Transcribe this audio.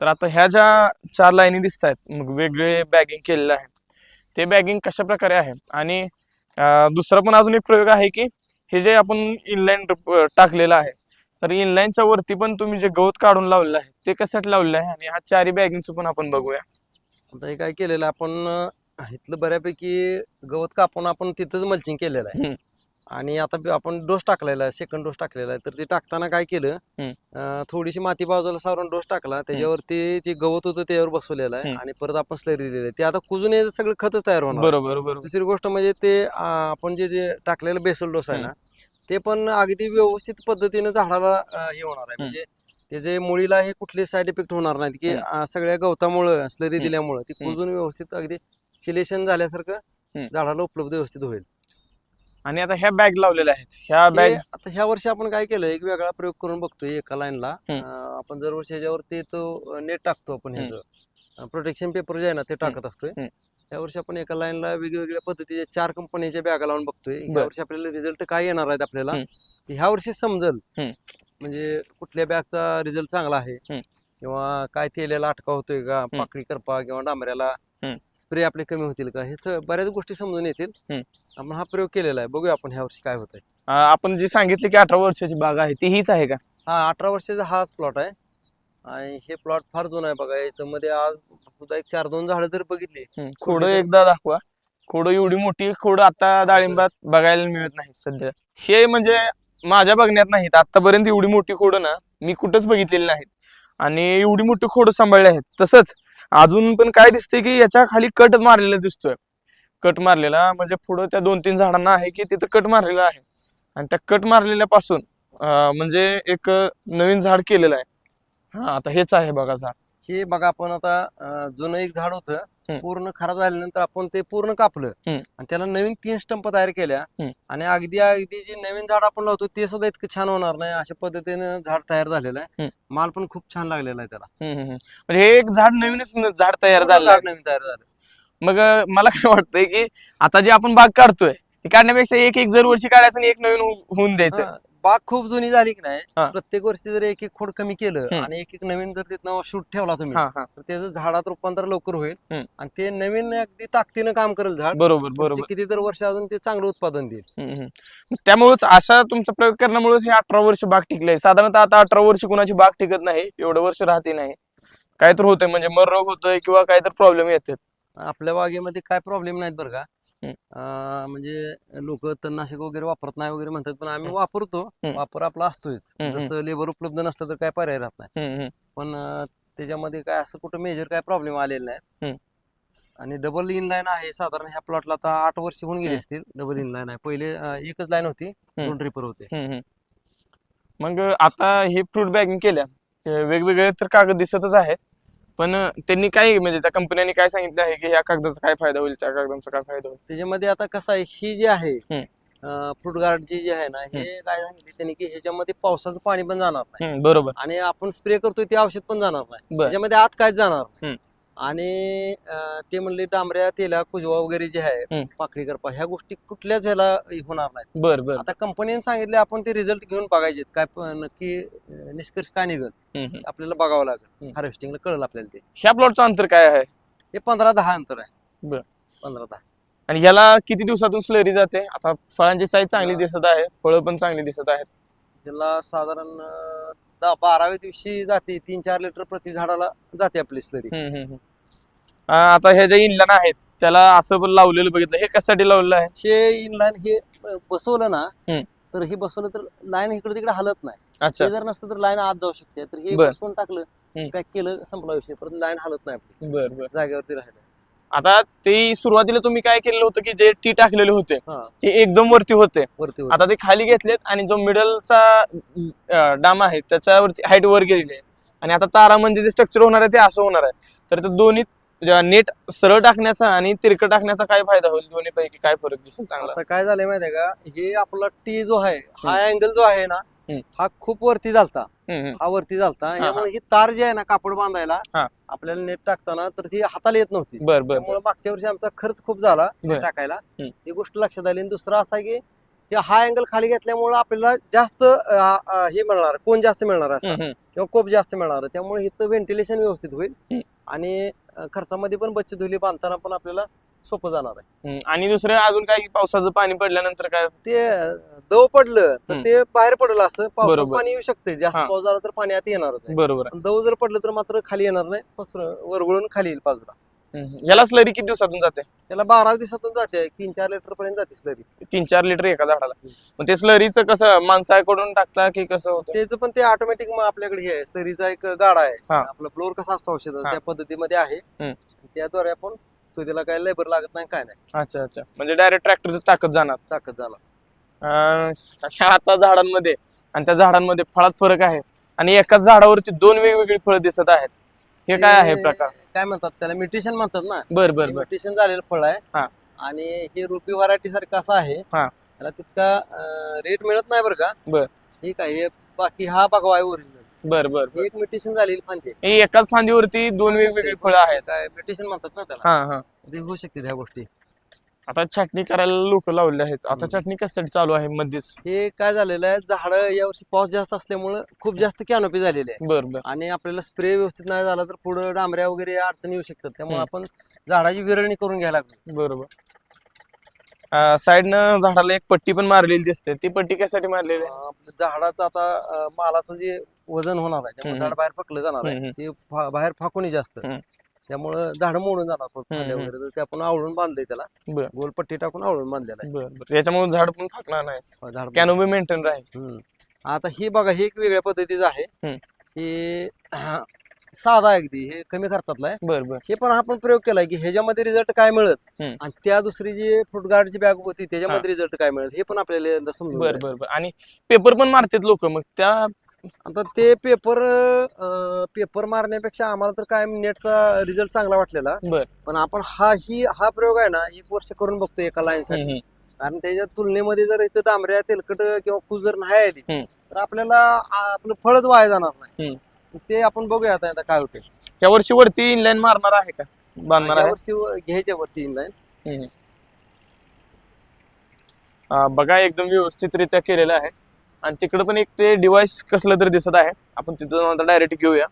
तर आता ह्या ज्या चार लाईनी दिसत आहेत मग वेगळे बॅगिंग केलेलं आहे. ते बॅगिंग कशा प्रकारे आहे? आणि दुसरा पण अजून एक प्रयोग आहे की हे जे आपण इनलाईन टाकलेलं आहे तर इनलाईनच्या वरती पण तुम्ही जे गवत काढून लावलेलं आहे ते कशासाठी लावलेलं आहे? आणि हा चारी बॅगिंगचं पण आपण बघूया. आता हे काय केलेलं आपण इथलं बऱ्यापैकी गवत कापून आपण तिथंच मल्चिंग केलेलं आहे. आणि आता बी आपण डोस टाकलेला आहे सेकंड डोस टाकलेला आहे तर ते टाकताना काय केलं हम्म. अं, थोडीशी माती बाजूला सारून डोस टाकला त्याच्यावरती जे गवत होतं त्याच्यावर बसवलेलं आहे हम्म. आणि परत आपण स्लरी दिलेली आहे ते आता कुजून हे सगळं खतच तयार होणार आहे. बरोबर बरोबर दुसरी गोष्ट म्हणजे ते अं, आपण जे जे टाकलेलं बेसल डोस आहे. ना ते पण अगदी व्यवस्थित पद्धतीने झाडाला अं, हे होणार आहे म्हणजे त्याचे मुळीला हे कुठले साईड इफेक्ट होणार नाहीत की हम्म. अं, सगळ्या गवतामुळं स्लरी हम्म. दिल्यामुळं ती हम्म. कुजून व्यवस्थित अगदी चिलेशन झाल्यासारखं हम्म. झाडाला उपलब्ध व्यवस्थित होईल आणि आता ह्या बॅग लावलेल्या आहेत ह्या बॅग आता ह्या वर्षी आपण काय केलं एक वेगळा प्रयोग करून बघतोय एका लाईनला. आपण दरवर्षी ह्याच्यावरती तो नेट टाकतो आपण ह्याचं प्रोटेक्शन पेपर जे आहे ना ते टाकत असतोय. या वर्षी आपण एका लाईनला वेगवेगळ्या पद्धतीच्या चार कंपनीच्या बॅगा लावून बघतोय. ह्या वर्षी आपल्याला रिझल्ट काय येणार आहेत आपल्याला ह्या वर्षी समजल. म्हणजे कुठल्या बॅगचा रिझल्ट चांगला आहे. किंवा काय तेलाला अटका होतोय का पाकळी करपा किंवा डांबऱ्याला. स्प्रे आपले कमी होतील का? हे बऱ्याच गोष्टी समजून येतील. आपण हा प्रयोग केलेला आहे. बघूया आपण ह्या वर्षी काय होत आहे आपण जी सांगितली की अठरा वर्षाची बाग आहे ती हीच आहे का? हा अठरा वर्षाचा हाच प्लॉट आहे. आणि हे प्लॉट फार जुना आहे बघा. याच्यामध्ये आज सुद्धा एक चार दोन झाडं जर बघितली. खोडं तर- एकदा दाखवा. खोडं एवढी मोठी खोडं आता डाळिंबात बघायला मिळत नाही सध्या. हे म्हणजे माझ्या बघण्यात नाहीत. आतापर्यंत एवढी मोठी खोडं ना मी कुठंच बघितलेली नाहीत. आणि एवढी मोठी खोडं सांभाळली आहेत. तसंच अजून पण काय दिसतंय की याच्या खाली कट मारलेला दिसतोय. कट मारलेला म्हणजे पुढं त्या दोन तीन झाडांना आहे की तिथं कट मारलेला आहे. आणि त्या कट मारलेल्यापासून म्हणजे एक नवीन झाड केलेलं आहे. हा आता हेच आहे बघा झाड. हे बघा आपण आता जुनं एक झाड होतं. पूर्ण खराब झाल्यानंतर आपण ते पूर्ण कापलं. आणि त्याला नवीन तीन स्टंप तयार केल्या. आणि अगदी अगदी जे नवीन झाड आपण लावतो ते सुद्धा इतकं छान होणार नाही अशा पद्धतीने झाड तयार झालेलं आहे. माल पण खूप छान लागलेला आहे त्याला. म्हणजे हे एक झाड नवीनच झाड तयार झालं झाड नवीन तयार झालं. मग मला काय वाटतंय की आता जे आपण बाग काढतोय ती काढण्यापेक्षा एक एक जर वर्षी काढायचं आणि एक नवीन होऊन द्यायचं. बाग खूप जुनी झाली की नाही. प्रत्येक वर्षी जर एक एक खोड कमी केलं हम्म. आणि एक एक नवीन जर तिथनं शूट ठेवला तुम्ही हा हा तर त्याचं झाडात रूपांतर लवकर होईल हम्म. आणि ते नवीन अगदी ताकदीनं काम करेल झाड बरोबर बरोबर किती तर वर्ष अजून ते चांगलं उत्पादन देईल हम्म, हम्म. मग त्यामुळेच अशा तुमचा प्रयोग करण्यामुळेच हे अठरा वर्ष बाग टिकले साधारणतः आता अठरा वर्ष कुणाची बाग टिकत नाही एवढं वर्ष राहते नाही काय तर होतंय म्हणजे मर रोग होतोय किंवा काय तर प्रॉब्लेम येतात आपल्या बागेमध्ये काय प्रॉब्लेम नाहीत बरं का. अं, म्हणजे लोक तणनाशक वगैरे वापरत नाही वगैरे म्हणतात पण आम्ही. वापरतो हम्म. वापर आपला असतोच हम्म, हम्म. जसं लेबर उपलब्ध नसलं तर काय पर्याय राहत नाही हम्म, हम्म. पण अं, त्याच्यामध्ये काय असं कुठं मेजर काय प्रॉब्लेम आलेले हम्म. आणि डबल इन लाईन आहे साधारण ह्या प्लॉटला आता आठ वर्ष होऊन गेली हम्म. असतील डबल इन लाईन आहे पहिले अं, एकच लाईन होती दोन ड्रिपर होते हम्म, हम्म. मग आता हे फ्रूट बॅगिंग केल्या ते वेगवेगळे तर कागद दिसतच आहेत पण त्यांनी काय म्हणजे त्या कंपन्यांनी काय सांगितलं आहे की ह्या कागदाचा काय फायदा होईल त्या कागदाचा काय फायदा होईल? त्याच्यामध्ये आता कसं आहे ही जी आहे हम्म. फ्रूट गार्डची जी आहे ना हे काय सांगितले त्यांनी की ह्याच्यामध्ये पावसाचं पाणी पण जाणार नाही. हम्म, बरोबर. आणि आपण स्प्रे करतोय ते औषध पण जाणार नाही. बर. त्याच्यामध्ये आत काहीच जाणार. नाही. आणि अं, ते म्हणले डांबऱ्या तेला कुजवा वगैरे जे आहे हम्म. पाकळी करपा ह्या गोष्टी कुठल्याच ह्याला होणार नाहीत बर बर आता कंपनीने सांगितले आपण ते रिझल्ट घेऊन बघायचे काय प- नक्की अं, निष्कर्ष काय निघत हम्म, हम्म. आपल्याला बघावं लागेल हम्म. हार्वेस्टिंगला कळलं आपल्याला ते ह्या प्लॉटचं अंतर काय आहे हे पंधरा दहा अंतर आहे बर. पंधरा दहा आणि ह्याला किती दिवसातून स्लरी जाते आता फळांची साईज चांगली. दिसत आहे फळं पण चांगली दिसत आहेत त्याला साधारण अं, दहा बाराव्या दिवशी जाते तीन चार लिटर प्रति झाडाला जाते आपली स्लरी हम्म, हम्म, हम्म. आता हे जे इंधन आहेत त्याला असं पण लावलेलं बघितलं. हे कशासाठी लावलेलं आहे? हे इनलाईन हे बसवलं ना. तर हे बसवलं तर लाईन इकडे तिकडे हलत नाही. अच्छा. जर नसतं तर लाईन आत जाऊ शकते. तर हे. बसवून टाकलं. पॅक केलं संपला विषय. परत लाईन हलत नाही बर बर. जागेवरती राहिलं. आता ते सुरुवातीला तुम्ही काय केलेलं होतं की जे टी टाकलेले होते ते एकदम वरती होते. वरती आता ते खाली घेतलेत आणि जो मिडलचा डाम आहे त्याच्यावरती हाईट वर गेलेली आहे. आणि आता तारा म्हणजे जे स्ट्रक्चर होणार आहे ते असं होणार आहे. तर ते दोन्ही नेट सरळ टाकण्याचा आणि तिरकं टाकण्याचा काय फायदा होईल दोन्ही पैकी काय फरक दिसेल चांगला आता काय झालंय माहितीये का हे आपला टी जो आहे हा अँगल जो आहे ना हम्म. हा खूप वरती झालता हम्म. हा वरती झालता. यामुळे ही तार जी आहे ना कापड बांधायला हा. आपल्याला नेट टाकताना तर ती हाताला येत नव्हती बर बर त्यामुळे मागच्या वर्षी आमचा खर्च खूप झाला बर. टाकायला हम्म. ही गोष्ट लक्षात आली आणि दुसरं असं की हे हा अँगल खाली घेतल्यामुळे आपल्याला जास्त अं, अं, हे मिळणार कोण जास्त मिळणार असं हम्म, हम्म. किंवा कोप जास्त मिळणार त्यामुळे इथं व्हेंटिलेशन व्यवस्थित होईल हम्म. आणि खर्चामध्ये पण बचत होईल बांधताना पण आपल्याला सोपं जाणार आहे हम्म. आणि दुसरं अजून काय पावसाचं पाणी पडल्यानंतर काय ते दव पडलं तर हम्म. ते बाहेर पडलं असं पावसाचं बरोबर. पाणी येऊ शकते जास्त हा. पाऊस झाला तर पाणी आत येणारच आहे बरोबर आहे. दव जर पडलं तर मात्र खाली येणार नाही पसर- वरवळून खाली येईल बाजूला याला स्लरी किती दिवसातून जाते? त्याला बारा दिवसातून जाते. तीन चार लिटर पर्यंत जाते स्लरी तीन चार लिटर एका झाडाला. मग ते स्लरीचं कसं माणसाकडून टाकता की कसं होतं? त्याचं पण ते ऑटोमॅटिक मग आपल्याकडे हे आहे. स्लरीचा एक गाडा आहे. हा. आपला फ्लोअर कसा असतो औषध. त्या पद्धतीमध्ये आहे. हम्म. त्याद्वारे आपण तो त्याला काय लेबर लागत नाही काय नाही. अच्छा अच्छा. म्हणजे डायरेक्ट ट्रॅक्टरची ताकद जाणार. चाकत झाला अं, आता झाडांमध्ये आणि त्या झाडांमध्ये फळात फरक आहे. आणि एकाच झाडावरती दोन वेगवेगळी फळं दिसत आहेत. हे काय आहे प्रकार? काय म्हणतात त्याला? म्युटेशन म्हणतात ना? बर बर बर. म्युटेशन झालेलं फळ आहे. हा. आणि हे रुपी व्हरायटी सारखं असं आहे. हा. त्याला तितका रेट मिळत नाही बरं का? बर. ठीक आहे हे बाकी हा बघा आहे ओरिजिनल बर बर बर. एक म्युटेशन झालेली फांदी हे एकाच फांदीवरती दोन वेगवेगळी फळं आहेत. काय म्युटेशन म्हणतात ना त्याला? हा हा. ते होऊ शकते ह्या गोष्टी. आता छाटणी करायला लोक लावले आहेत. आता. छाटणी कशासाठी चालू आहे मध्येच. हे काय झालेलं आहे झाड यावर्षी पाऊस जास्त असल्यामुळं खूप जास्त कॅनोपी झालेली आहे. बर बर. आणि आपल्याला स्प्रे व्यवस्थित नाही झाला तर पुढे डांबऱ्या वगैरे अडचणी येऊ शकतात. त्यामुळे. आपण झाडाची विरळणी करून घ्यायला लागलो. बरोबर साईडनं झाडाला एक पट्टी पण मारलेली दिसते. ती पट्टी कशासाठी मारलेली आहे? अं, आपलं झाडाचं आता अं, मालाचं जे वजन होणार आहे त्यामुळे हम्म. झाड बाहेर फकलं जाणार हम्म, आहे ते फा- बाहेर फाकूनही जास्त. हम्म. त्यामुळं झाड मोडून जाणार हम्म, हम्म. वगैरे. तर ते आपण आवळून बांधलंय त्याला. बर. गोल पट्टी टाकून आवळून बांधलेला बर बर. याच्यामुळे झाड पण फाकणार नाही. आहे झाड कॅनोबी मेंटेन राहील. हम्म. आता हे बघा हे एक वेगळ्या पद्धतीचं आहे. हम्म. हे साधा आहे अगदी हे कमी खर्चातलं आहे. बर बर. हे पण आपण प्रयोग केलाय की ह्याच्यामध्ये रिझल्ट काय मिळत हम्म. आणि त्या दुसरी जी फ्रूट गार्डची बॅग होती त्याच्यामध्ये रिझल्ट काय मिळत हे पण आपल्याला यंदा समजून बर जाईल. बर बर. आणि पेपर पण मारतात लोक मग. त्या आता ते पेपर पेपर मारण्यापेक्षा आम्हाला तर काय नेटचा रिझल्ट चांगला वाटलेला. बर. पण आपण हा ही हा प्रयोग आहे ना एक वर्ष करून बघतो एका लाईन साठी. हम्म, हम्म. कारण त्याच्या तुलनेमध्ये जर इथं डांबऱ्या तेलकट किंवा कूज जर नाही आली हम्म. तर आपल्याला आ, आपलं फळच वाया जाणार नाही. ते आपण बघूया आता आता काय होते या वर्षी वरती इनलाईन मारणार आहे का? बांधणार आहे? वर्षी घ्यायच्या वरती इनलाईन हम्म. अं, बघा एकदम व्यवस्थितरित्या केलेलं आहे. आणि तिकडं पण एक ते डिव्हाइस कसलं तरी दिसत आहे. आपण तिथं डायरेक्ट घेऊया.